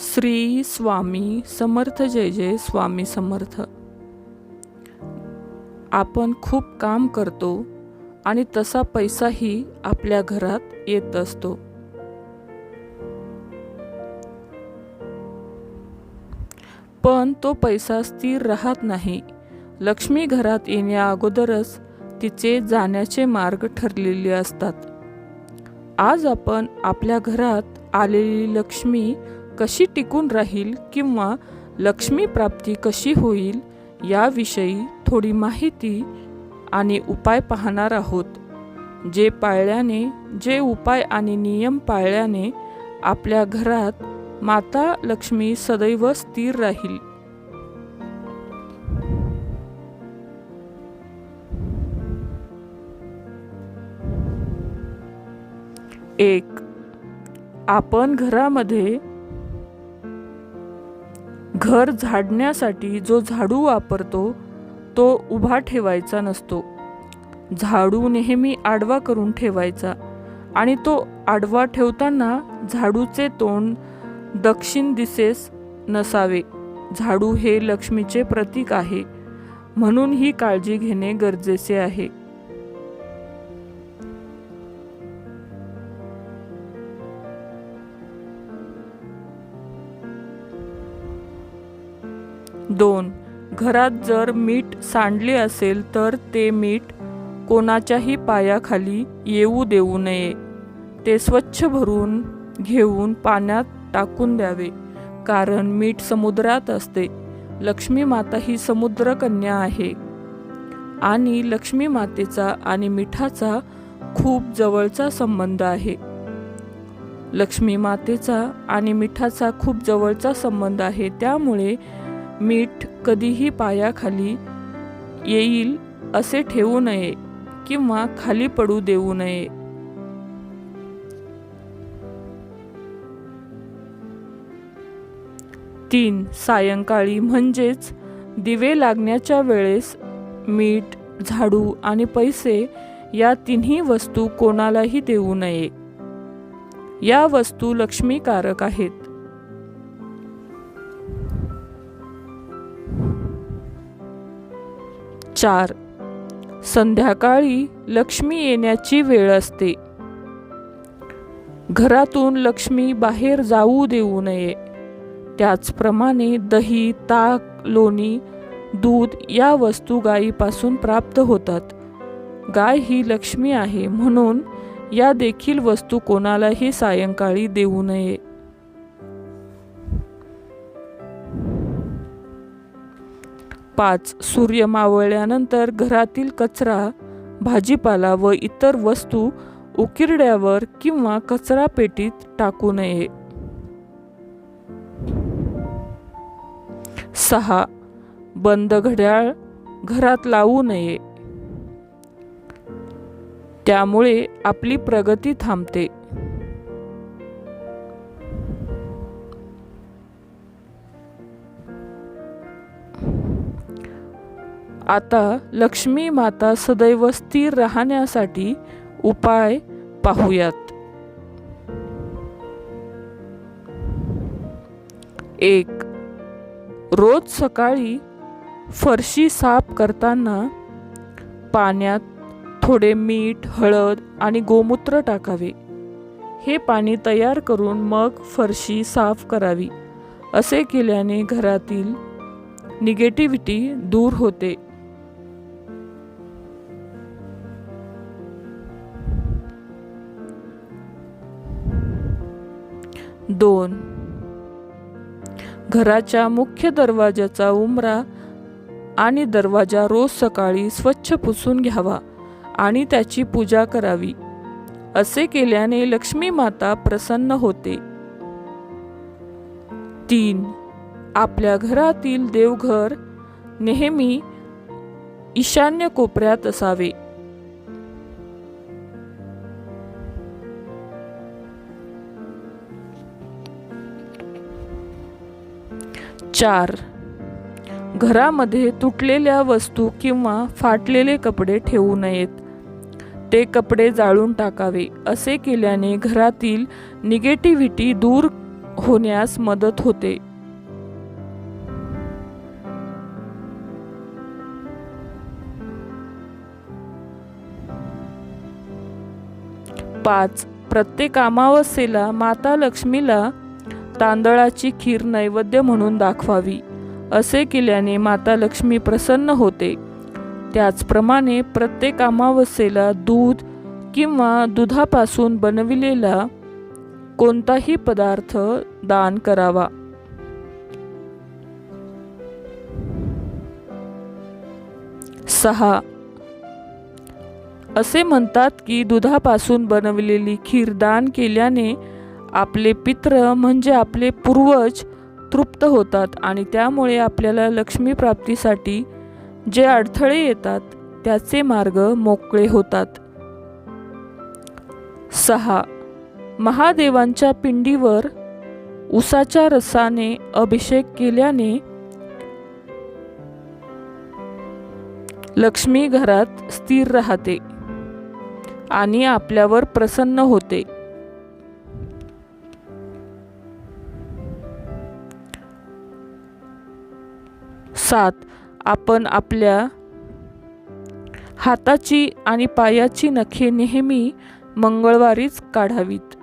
श्री स्वामी समर्थ जय जय स्वामी समर्थ. आपण खूप काम करतो आणि तसा पैसाही आपल्या घरात येत असतो. पण तो पैसा स्थिर राहत नाही. लक्ष्मी घरात येण्या अगोदरच तिचे जाण्याचे मार्ग ठरलेले असतात. आज आपण आपल्या घरात आलेली लक्ष्मी कशी टिकून राहील किंवा लक्ष्मी प्राप्ती कशी होईल याविषयी थोडी माहिती आणि उपाय पाहणार आहोत. जे पाळल्याने जे उपाय आणि नियम पाळल्याने आपल्या घरात माता लक्ष्मी सदैव स्थिर राहील. एक आपण घरामध्ये घर झाडण्यासाठी जो झाडू वापरतो तो उभा ठेवायचा नसतो. झाडू नेहमी आडवा करून ठेवायचा आणि तो आडवा ठेवताना झाडूचे तोंड दक्षिण दिसेस नसावे. झाडू हे लक्ष्मीचे प्रतीक आहे म्हणून ही काळजी घेणे गरजेचे आहे. दोन. घरात जर मीठ सांडले असेल तर ते मीठ कोणाच्याही पायाखाली येऊ देऊ नये. ते स्वच्छ भरून घेऊन पाण्यात टाकून द्यावे कारण मीठ समुद्रात असते. लक्ष्मी माता ही समुद्रकन्या आहे. आणि लक्ष्मी मातेचा आणि मिठाचा खूप जवळचा संबंध आहे. लक्ष्मी मातेचा आणि मिठाचा खूप जवळचा संबंध आहे. त्यामुळे मीठ कधीही पायाखाली येईल असे ठेवू नये किंवा खाली पडू देऊ नये. तीन सायंकाळी म्हणजेच दिवे लागण्याच्या वेळेस मीठ झाडू आणि पैसे या तिन्ही वस्तू कोणालाही देऊ नये. या वस्तू लक्ष्मीकारक आहेत. चार. संध्याकाळी लक्ष्मी येण्याची वेळ असते. घरातून लक्ष्मी बाहेर जाऊ देऊ नये. त्याचप्रमाणे दही ताक लोणी दूध या वस्तू गायीपासून प्राप्त होतात. गाय ही लक्ष्मी आहे म्हणून या देखील वस्तू कोणालाही सायंकाळी देऊ नये. पाच सूर्य मावळल्यानंतर घरातील कचरा भाजीपाला व इतर वस्तू उकिरड्यावर किंवा कचरा पेटीत टाकू नये. सहा. बंद घड्याळ घरात लावू नये. त्यामुळे आपली प्रगती थांबते. आता लक्ष्मी माता सदैव स्थिर राहण्यासाठी उपाय पाहूयात. एक रोज सकाळी फरशी साफ करताना पाण्यात थोडे मीठ हळद आणि गोमूत्र टाकावे. हे पाणी तयार करून मग फरशी साफ करावी असे केल्याने घरातील निगेटिव्हिटी दूर होते. दोन. घराच्या मुख्य दरवाजाचा उमरा आणि दरवाजा रोज सकाळी स्वच्छ पुसून घ्यावा आणि त्याची पूजा करावी असे केल्याने लक्ष्मी माता प्रसन्न होते. तीन. आपल्या घरातील देवघर नेहमी ईशान्य कोपऱ्यात असावे. चार. घरामध्ये तुटलेल्या वस्तू किंवा फाटलेले कपडे ठेवू नयेत. ते कपडे जाळून टाकावे असे केल्याने घरातील निगेटिव्हिटी दूर होण्यास मदत होते. पाच. प्रत्येक अमावस्येला माता लक्ष्मीला तांदळाची खीर नैवेद्य म्हणून दाखवावी असे केल्याने माता लक्ष्मी प्रसन्न होते. त्याचप्रमाणे प्रत्येक अमावस्येला दूध किंवा दुधापासून बनविलेला कोणताही पदार्थ दान करावा. सहा. असे म्हणतात की दुधापासून बनवलेली खीर दान केल्याने आपले पित्र म्हणजे आपले पूर्वज तृप्त होतात आणि त्यामुळे आपल्याला लक्ष्मी प्राप्तीसाठी जे अडथळे येतात त्याचे मार्ग मोकळे होतात. सहा. महादेवांच्या पिंडीवर उसाच्या रसाने अभिषेक केल्याने लक्ष्मी घरात स्थिर राहते आणि आपल्यावर प्रसन्न होते. सात आपण आपल्या हाताची आणि पायाची नखे नेहमी मंगळवारीच काढावीत.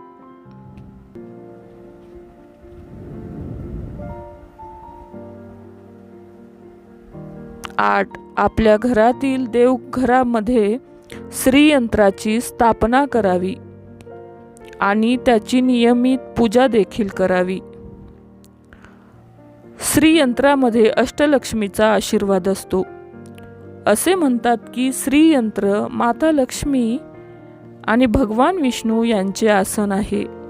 आठ आपल्या घरातील देवघरामध्ये श्रीयंत्राची स्थापना करावी आणि त्याची नियमित पूजा देखील करावी. श्रीयंत्रामध्ये अष्टलक्ष्मीचा आशीर्वाद असतो. असे म्हणतात की श्रीयंत्र माता लक्ष्मी आणि भगवान विष्णू यांचे आसन आहे.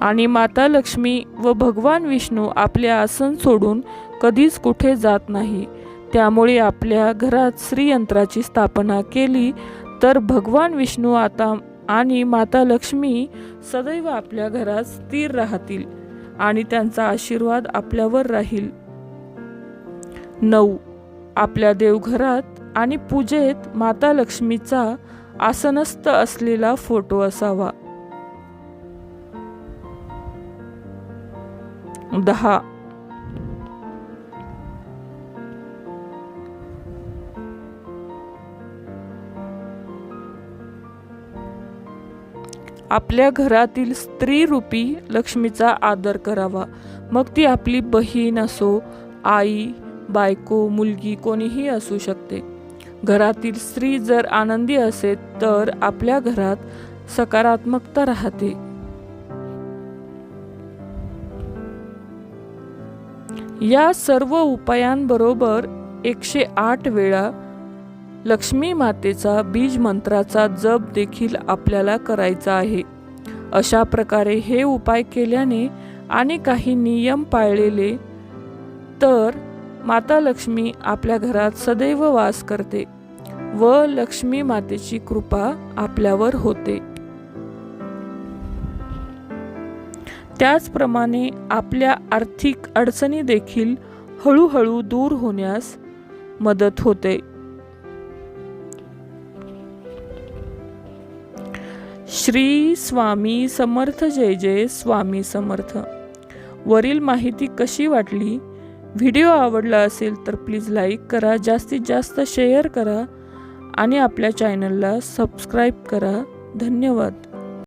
आणि माता लक्ष्मी व भगवान विष्णू आपले आसन सोडून कधीच कुठे जात नाही. त्यामुळे आपल्या घरात श्रीयंत्राची स्थापना केली तर भगवान विष्णू आता आणि माता लक्ष्मी सदैव आपल्या घरात स्थिर राहतील आणि त्यांचा आशीर्वाद आपल्यावर राहील. नऊ. आपल्या देवघरात आणि पूजेत माता लक्ष्मीचा आसनस्थ असलेला फोटो असावा. दहा. आपल्या घरातील स्त्री रूपी लक्ष्मीचा आदर करावा. मग ती आपली बहीण असो आई बायको मुलगी कोणीही असू शकते. घरातील स्त्री जर आनंदी असेल तर आपल्या घरात सकारात्मकता राहते. या सर्व उपायांबरोबर एकशे आठ वेळा लक्ष्मी मातेचा बीज मंत्राचा जप देखील आपल्याला करायचा आहे. अशा प्रकारे हे उपाय केल्याने आणि काही नियम पाळलेले तर माता लक्ष्मी आपल्या घरात सदैव वास करते व लक्ष्मी मातेची कृपा आपल्यावर होते. त्याचप्रमाणे आपल्या आर्थिक अडचणी देखील हळूहळू दूर होण्यास मदत होते. श्री स्वामी समर्थ जय जय स्वामी समर्थ. वरील माहिती कशी वाटली? व्हिडिओ आवडला असेल तर प्लीज लाईक करा जास्तीत जास्त शेअर करा आणि आपल्या चॅनलला सबस्क्राईब करा. धन्यवाद.